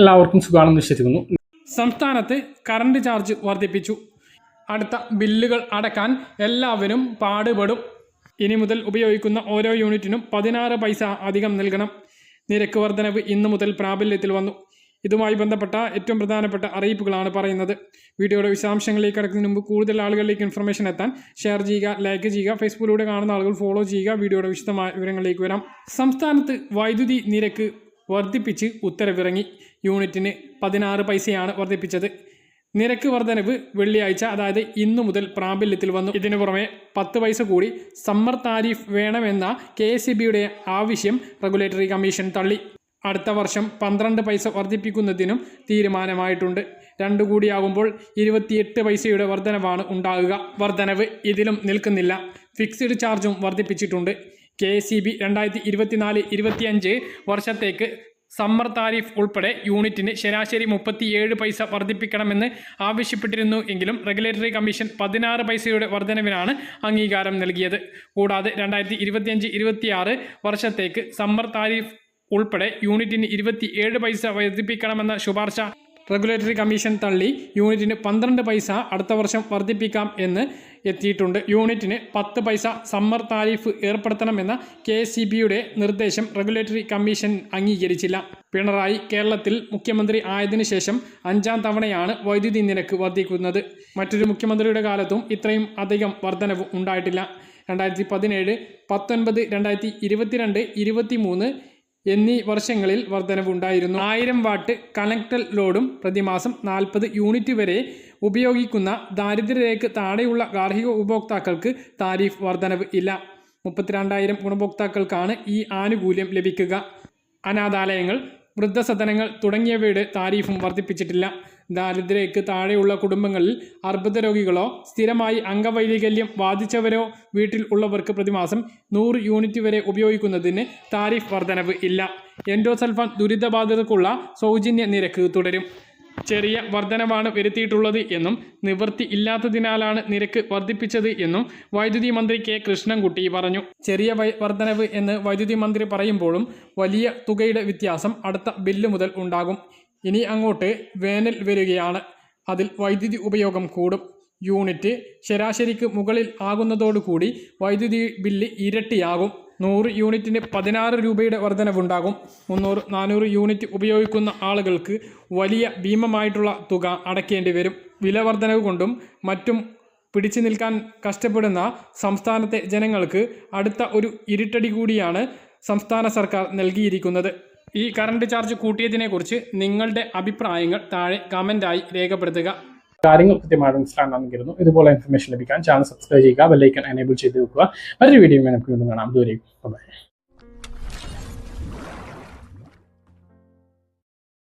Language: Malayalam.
എല്ലാവർക്കും സുഖമാണെന്ന് വിശ്വസിക്കുന്നു. സംസ്ഥാനത്ത് കറണ്ട് ചാർജ് വർദ്ധിപ്പിച്ചു. അടുത്ത ബില്ലുകൾ അടക്കാൻ എല്ലാവരും പാടുപെടും. ഇനി മുതൽ ഉപയോഗിക്കുന്ന ഓരോ യൂണിറ്റിനും പതിനാറ് പൈസ അധികം നൽകണം. നിരക്ക് വർധനവ് ഇന്നു മുതൽ പ്രാബല്യത്തിൽ വന്നു. ഇതുമായി ബന്ധപ്പെട്ട ഏറ്റവും പ്രധാനപ്പെട്ട അറിയിപ്പുകളാണ് പറയുന്നത്. വീഡിയോയുടെ വിശദാംശങ്ങളിലേക്ക് കിടക്കുന്നതിന് മുമ്പ് കൂടുതൽ ആളുകളിലേക്ക് ഇൻഫർമേഷൻ എത്താൻ ഷെയർ ചെയ്യുക ലൈക്ക് ചെയ്യുക ഫേസ്ബുക്കിലൂടെ കാണുന്ന ആളുകൾ ഫോളോ ചെയ്യുക. വീഡിയോയുടെ വിശദമായ വിവരങ്ങളിലേക്ക് വരാം. സംസ്ഥാനത്ത് വൈദ്യുതി നിരക്ക് വർദ്ധിപ്പിച്ച് ഉത്തരവിറങ്ങി. യൂണിറ്റിന് പതിനാറ് പൈസയാണ് വർദ്ധിപ്പിച്ചത്. നിരക്ക് വർധനവ് വെള്ളിയാഴ്ച അതായത് ഇന്നു മുതൽ പ്രാബല്യത്തിൽ വന്നു. ഇതിനു പുറമെ പത്ത് പൈസ കൂടി സമ്മർ താരിഫ് വേണമെന്ന കെ എസ് ആവശ്യം റെഗുലേറ്ററി കമ്മീഷൻ തള്ളി. അടുത്ത വർഷം പന്ത്രണ്ട് പൈസ വർദ്ധിപ്പിക്കുന്നതിനും തീരുമാനമായിട്ടുണ്ട്. രണ്ടു കൂടിയാകുമ്പോൾ ഇരുപത്തിയെട്ട് പൈസയുടെ വർധനവാണ് ഉണ്ടാകുക. വർധനവ് ഇതിലും നിൽക്കുന്നില്ല. ഫിക്സ്ഡ് ചാർജും വർദ്ധിപ്പിച്ചിട്ടുണ്ട്. കെ സി ബി രണ്ടായിരത്തി ഇരുപത്തിനാല് ഇരുപത്തിയഞ്ച് വർഷത്തേക്ക് സമ്മർ താരിഫ് ഉൾപ്പെടെ യൂണിറ്റിന് ശരാശരി മുപ്പത്തിയേഴ് പൈസ വർദ്ധിപ്പിക്കണമെന്ന് ആവശ്യപ്പെട്ടിരുന്നു എങ്കിലും റെഗുലേറ്ററി കമ്മീഷൻ പതിനാറ് പൈസയുടെ വർധനവിനാണ് അംഗീകാരം നൽകിയത്. കൂടാതെ രണ്ടായിരത്തി ഇരുപത്തിയഞ്ച് ഇരുപത്തിയാറ് വർഷത്തേക്ക് സമ്മർ താരിഫ് ഉൾപ്പെടെ യൂണിറ്റിന് ഇരുപത്തിയേഴ് പൈസ വർദ്ധിപ്പിക്കണമെന്ന ശുപാർശ റെഗുലേറ്ററി കമ്മീഷൻ തള്ളി യൂണിറ്റിന് പന്ത്രണ്ട് പൈസ അടുത്ത വർഷം വർദ്ധിപ്പിക്കാം എന്ന് എത്തിയിട്ടുണ്ട്. യൂണിറ്റിന് പത്ത് പൈസ സമ്മർ താരിഫ് ഏർപ്പെടുത്തണമെന്ന കെ എസ് നിർദ്ദേശം റെഗുലേറ്ററി കമ്മീഷൻ അംഗീകരിച്ചില്ല. പിണറായി കേരളത്തിൽ മുഖ്യമന്ത്രി ആയതിനു ശേഷം അഞ്ചാം തവണയാണ് വൈദ്യുതി നിരക്ക് വർദ്ധിക്കുന്നത്. മറ്റൊരു മുഖ്യമന്ത്രിയുടെ കാലത്തും ഇത്രയും അധികം വർധനവ് ഉണ്ടായിട്ടില്ല. രണ്ടായിരത്തി പതിനേഴ് പത്തൊൻപത് രണ്ടായിരത്തി ഇരുപത്തിരണ്ട് ഇരുപത്തിമൂന്ന് എന്നീ വർഷങ്ങളിൽ വർധനവുണ്ടായിരുന്നു. ആയിരം വാട്ട് കണക്ടർ ലോഡും പ്രതിമാസം നാൽപ്പത് യൂണിറ്റ് വരെ ഉപയോഗിക്കുന്ന ദാരിദ്ര്യരേഖ താഴെയുള്ള ഗാർഹിക ഉപഭോക്താക്കൾക്ക് താരിഫ് വർധനവ് ഇല്ല. മുപ്പത്തിരണ്ടായിരം ഗുണഭോക്താക്കൾക്കാണ് ഈ ആനുകൂല്യം ലഭിക്കുക. അനാഥാലയങ്ങൾ വൃദ്ധസദനങ്ങൾ തുടങ്ങിയവയുടെ താരിഫും വർദ്ധിപ്പിച്ചിട്ടില്ല ദാരിദ്ര്യരേഖയ്ക്ക് താഴെയുള്ള കുടുംബങ്ങളിൽ അർബുദ രോഗികളോ സ്ഥിരമായി അംഗവൈകല്യം ബാധിച്ചവരോ വീട്ടിൽ ഉള്ളവർക്ക് പ്രതിമാസം നൂറ് യൂണിറ്റ് വരെ ഉപയോഗിക്കുന്നതിന് താരിഫ് വർധനവ് ഇല്ല. എൻഡോസൾഫാൻ ദുരിതബാധിതർക്കുള്ള സൗജന്യ നിരക്ക് തുടരും. ചെറിയ വർധനവാണ് വരുത്തിയിട്ടുള്ളത് എന്നും നിവൃത്തി ഇല്ലാത്തതിനാലാണ് നിരക്ക് വർദ്ധിപ്പിച്ചത് എന്നും വൈദ്യുതി മന്ത്രി കെ കൃഷ്ണൻകുട്ടി പറഞ്ഞു. ചെറിയ വർധനവ് എന്ന് വൈദ്യുതി മന്ത്രി പറയുമ്പോഴും വലിയ തുകയുടെ വ്യത്യാസം അടുത്ത ബില്ല് മുതൽ ഉണ്ടാകും. ഇനി അങ്ങോട്ട് വേനൽ വരികയാണ്. അതിൽ വൈദ്യുതി ഉപയോഗം കൂടും. യൂണിറ്റ് ശരാശരിക്ക് മുകളിൽ ആകുന്നതോടുകൂടി വൈദ്യുതി ബില്ല് ഇരട്ടിയാകും. നൂറ് യൂണിറ്റിന് പതിനാറ് രൂപയുടെ വർധനവുണ്ടാകും. മുന്നൂറ് നാനൂറ് യൂണിറ്റ് ഉപയോഗിക്കുന്ന ആളുകൾക്ക് വലിയ ഭീമമായിട്ടുള്ള തുക അടയ്ക്കേണ്ടി വരും. വില വർധനവ് കൊണ്ടും മറ്റും പിടിച്ചു നിൽക്കാൻ കഷ്ടപ്പെടുന്ന സംസ്ഥാനത്തെ ജനങ്ങൾക്ക് അടുത്ത ഒരു ഇരുട്ടടി കൂടിയാണ് സംസ്ഥാന സർക്കാർ നൽകിയിരിക്കുന്നത്. ഈ കറണ്ട് ചാർജ് കൂട്ടിയതിനെക്കുറിച്ച് നിങ്ങളുടെ അഭിപ്രായങ്ങൾ താഴെ കമന്റായി രേഖപ്പെടുത്തുക. കാര്യങ്ങൾ കൃത്യമായിട്ട് മനസ്സിലാണെന്നിരുന്നു ഇതുപോലെ ഇൻഫർമേഷൻ ലഭിക്കാൻ ചാനൽ സബ്സ്ക്രൈബ് ചെയ്യുക ബെല്ലൈക്കൺ എനേബിൾ ചെയ്ത് വെക്കുക. മറ്റൊരു വീഡിയോ നമുക്ക് വീണ്ടും കാണാം. ബൈ